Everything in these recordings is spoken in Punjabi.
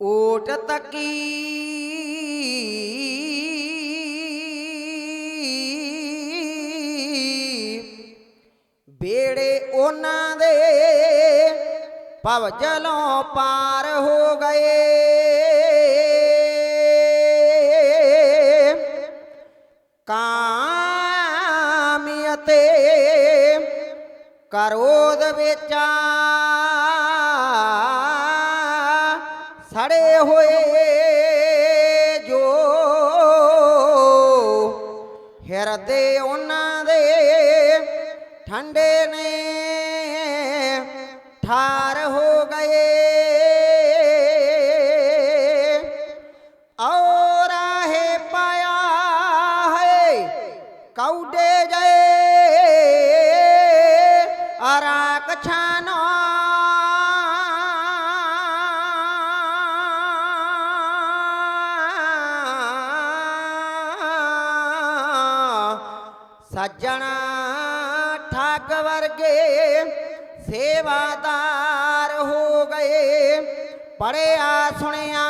ਓਟ ਤੱਕੀ ਬੇੜੇ ਉਹਨਾਂ ਦੇ ਭਵ ਜਲੋਂ ਪਾਰ ਹੋ ਗਏ। ਕਾਮਿਅਤੇ ਕਰੋਦ ਵਿਚਾ ਸੜੇ ਹੋਏ ਜੋ ਹਿਰਦੇ ਉਹਨਾਂ ਦੇ ਠੰਡੇ ਨੇ ਠਾਰ ਹੋ ਗਏ। ਸੱਜਣ ਠਾਕ ਵਰਗੇ ਸੇਵਾਦਾਰ ਹੋ ਗਏ। ਪੜਿਆ ਸੁਣਿਆ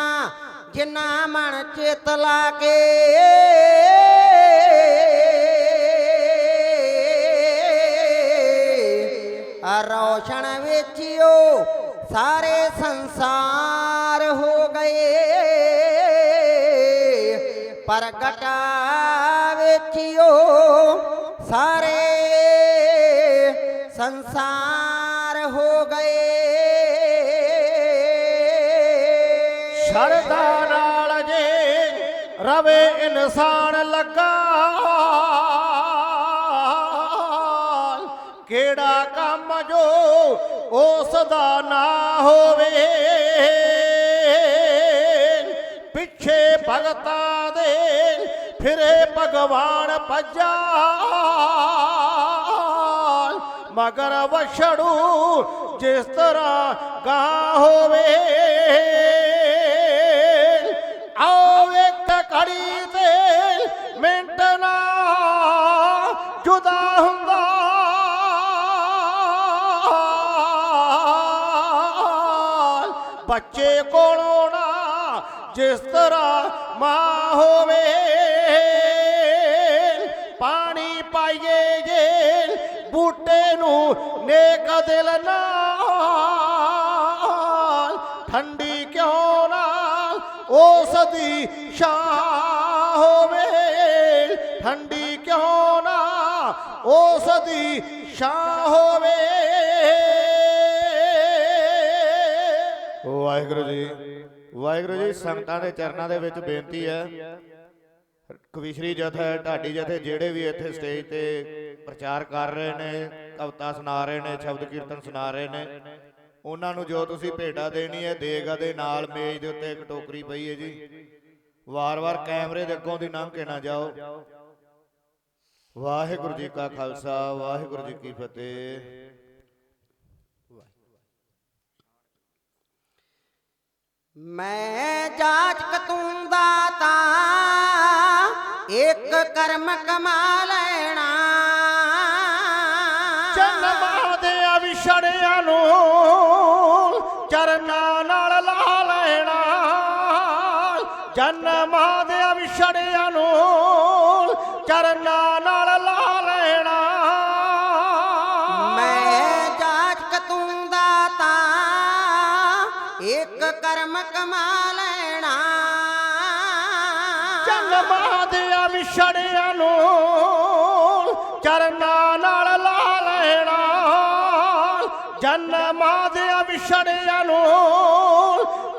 ਜਿੰਨਾ ਮਨ ਚਿਤ ਲਾ ਕੇ ਰੌਸ਼ਨ ਵੇਚਿਓ, ਸਾਰੇ ਸੰਸਾਰ ਹੋ ਗਏ। ਪ੍ਰਗਟਾ ਵੇਚਿਓ ਸਾਰੇ ਸੰਸਾਰ ਹੋ ਗਏ। ਸ਼ਰਧਾ ਨਾਲ ਜੇ ਰਵੇ ਇਨਸਾਨ ਲੱਗਾ, ਕਿਹੜਾ ਕੰਮ ਜੋ ਉਸ ਦਾ ਨਾ ਹੋਵੇ। ਪਿੱਛੇ ਭਗਤਾ ਦੇ ਫਿਰੇ ਭਗਵਾਨ ਭੱਜਾ। ਮਗਰ ਵਛੜੂ ਜਿਸ ਤਰ੍ਹਾਂ ਗਾਂ ਹੋਵੇ। ਜਿਸ ਤਰ੍ਹਾਂ ਮਾਂ ਹੋਵੇ। ਪਾਣੀ ਪਾਈਏ ਜੇ ਬੂਟੇ ਨੂੰ ਨੇਕ ਦਿਲ ਨਾਲ। ਠੰਡੀ ਕਿਉਂ ਨਾ ਉਸ ਦੀ ਛਾਂ ਹੋਵੇ। ਠੰਡੀ ਕਿਉਂ ਨਾ ਉਸ ਦੀ ਛਾਂ ਹੋਵੇ। ਵਾਹਿਗੁਰੂ ਜੀ। ਵਾਹਿਗੁਰੂ ਜੀ ਸੰਗਤਾਂ ਦੇ ਚਰਨਾਂ ਦੇ ਵਿੱਚ ਬੇਨਤੀ ਹੈ। ਕਵਿਸ਼ਰੀ ਜਥਾ ਢਾਡੀ ਜਥੇ ਜਿਹੜੇ ਵੀ ਇੱਥੇ ਸਟੇਜ ਤੇ ਪ੍ਰਚਾਰ ਕਰ ਰਹੇ ਨੇ ਕਵਿਤਾ ਸੁਣਾ ਰਹੇ ਨੇ ਸ਼ਬਦ ਕੀਰਤਨ ਸੁਣਾ ਰਹੇ ਨੇ ਉਹਨਾਂ ਨੂੰ ਜੋ ਤੁਸੀਂ ਭੇਟਾ ਦੇਣੀ ਹੈ ਦੇਗਾ ਦੇ ਨਾਲ ਮੇਜ਼ ਦੇ ਉੱਤੇ ਇੱਕ ਟੋਕਰੀ ਪਈ ਹੈ ਜੀ। ਵਾਰ-ਵਾਰ ਕੈਮਰੇ ਦੇ ਅੱਗੋਂ ਦੀ ਲੰਘ ਕੇ ਨਾ ਜਾਓ। ਵਾਹਿਗੁਰੂ ਜੀ ਕਾ ਖਾਲਸਾ ਵਾਹਿਗੁਰੂ ਜੀ ਕੀ ਫਤਿਹ। ਮੈਂ ਜਾਚਕ ਤੂੰ ਦਾਤਾ ਇੱਕ ਕਰਮ ਕਮਾ ਲੈਣਾ। ਜਨਮਾਂ ਦੇ ਵਿਛੜਿਆਂ ਨੂੰ ਚਰਨਾਂ ਨਾਲ ਲਾ ਲੈਣਾ। ਜਨਮਾਂ ਦੇ ਵਿਛੜਿਆਂ ਨੂੰ ਚਰਨਾਂ ਨਾਲ ਲਾ ਲੈਣਾ ਜਨਮਾਂ ਦੇ ਵਿਛੜਿਆਂ ਨੂੰ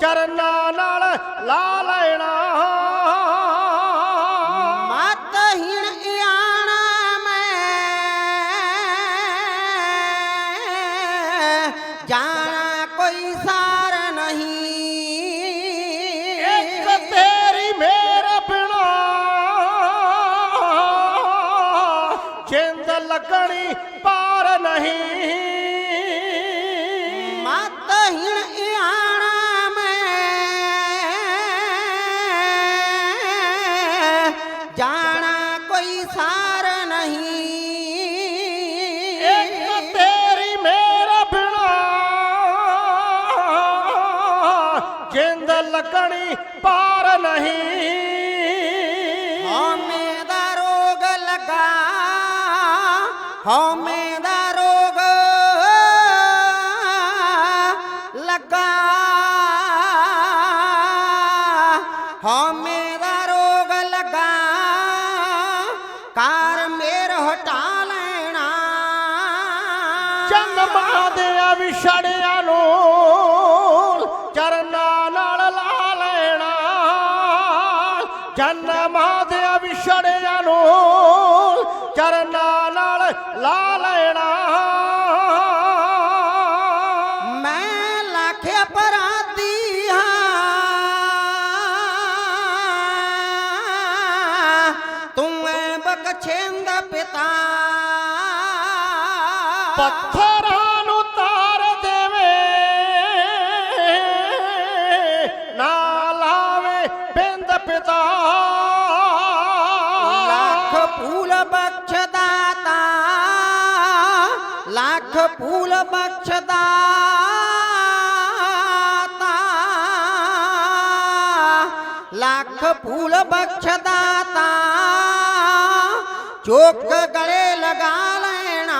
ਚਰਨਾਂ ਨਾਲ ਲਾ ਲੈਣਾ ਮਤਹੀਣ ਆਣਾ ਮੈਂ। ਜਾਣਾ ਕੋਈ ਸਾਰ ਹਉਮੈ ਦਾ ਰੋਗ ਲੱਗਾ। ਹਉਮੈ ਦਾ ਰੋਗ ਲੱਗਾ। ਕਾਰ ਮੇਰ ਹਟਾ ਲੈਣਾ। ਜਨਮਾਂ ਦੇ ਵਿਛੜਿਆਂ ਨੂੰ ਬਖਸ਼ਿੰਦ ਪਿਤਾ। ਪੱਥਰਾਂ ਨੂੰ ਤਾਰ ਦੇਵੇ ਨਾ ਲਾਵੇ ਬਿੰਦ ਪਿਤਾ। ਲੱਖ ਫੂਲ ਬਖਸ਼ਦਾਤਾ ਲੱਖ ਫੂਲ ਬਖਸ਼ਦਾਤਾ ਲੱਖ ਫੂਲ ਬਖਸ਼ਦਾਤਾ। ਚੋਕ ਗਲੇ ਲਗਾ ਲੈਣਾ।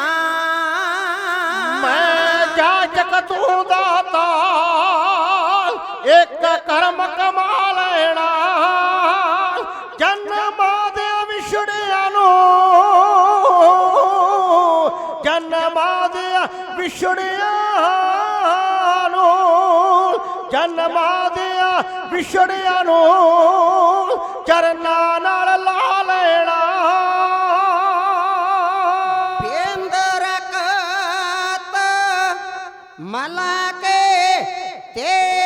ਮੈਂ ਜਾ ਤੂੰ ਦਾਤਾ ਇੱਕ ਕਰਮ ਕਮਾ ਲੈਣਾ। ਜਨਮਾਂ ਦੇ ਵਿਛੜਿਆਂ ਨੂੰ, ਜਨਮਾਂ ਦੇ ਵਿਛੜਿਆਂ ਨੂੰ, ਜਨਮਾਂ ਦੇ ਵਿਛੜਿਆਂ ਨੂੰ, ਚਰਨਾਂ મલાકે તે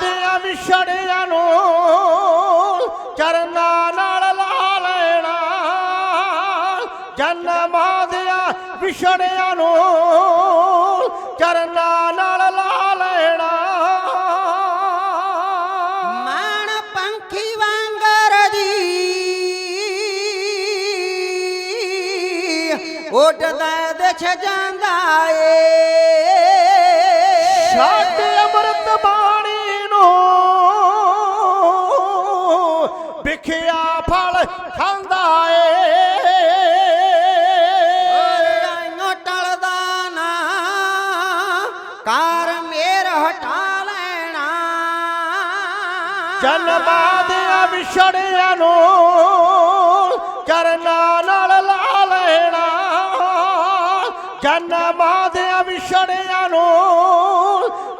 ਜਨਮਾਂ ਦੇ ਵਿਛੜਿਆਂ ਨੂੰ ਚਰਨਾਂ ਨਾਲ ਲਾ ਲੈਣਾ। ਜਨਮਾਂ ਦੇ ਵਿਛੜਿਆਂ ਨੂੰ ਚਰਨਾਂ ਨਾਲ ਲਾ ਲੈਣਾ। ਮਾਣ ਪੰਖੀ ਵਾਂਗਰ ਜੀ ਉੱਡਦਾ ਦਿਖ ਜਾਂਦਾ ਏ। ਛੱਡ ਜਨਮਾਂ ਦੇ ਵਿਛੜਿਆਂ ਨੂੰ ਚਰਨਾਂ ਨਾਲ ਲਾ ਲੈਣਾ ਜਨਮਾਂ ਦੇ ਵਿਛੜਿਆਂ ਨੂੰ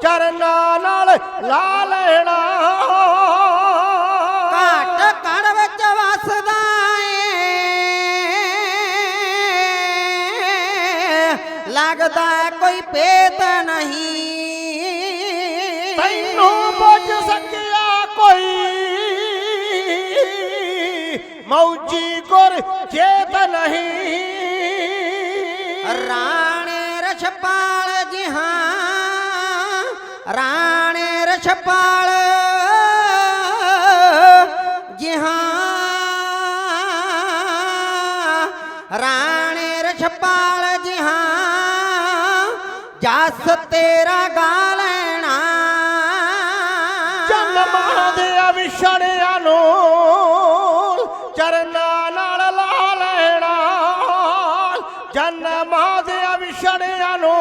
ਚਰਨਾਂ ਨਾਲ ਲਾ ਲੈਣਾ ਘਾਟ ਵਿੱਚ ਵਸਦਾ ਏ। ਲੱਗਦਾ ਕੋਈ ਪੇਤ ਨਹੀਂ। ਤੈਨੂੰ ਬੁੱਝ ਸਕਿਆ ਕੋਈ ਮੌਜੀ ਗੁਰ ਚੇਤ ਨਹੀਂ। ਰਾਣੇ ਰਛਪਾਲ ਜੀ ਹਾਂ, ਰਾਣੇ ਰਛਪਾਲ ਜੀ ਹਾਂ। ਰਾਣੇ ਰਛਪਾਲ ਜੀ ਹਾਂ, ਜਸ ਤੇਰਾ ਗਾ জান্নামাজে আমি সাড়ে আলো।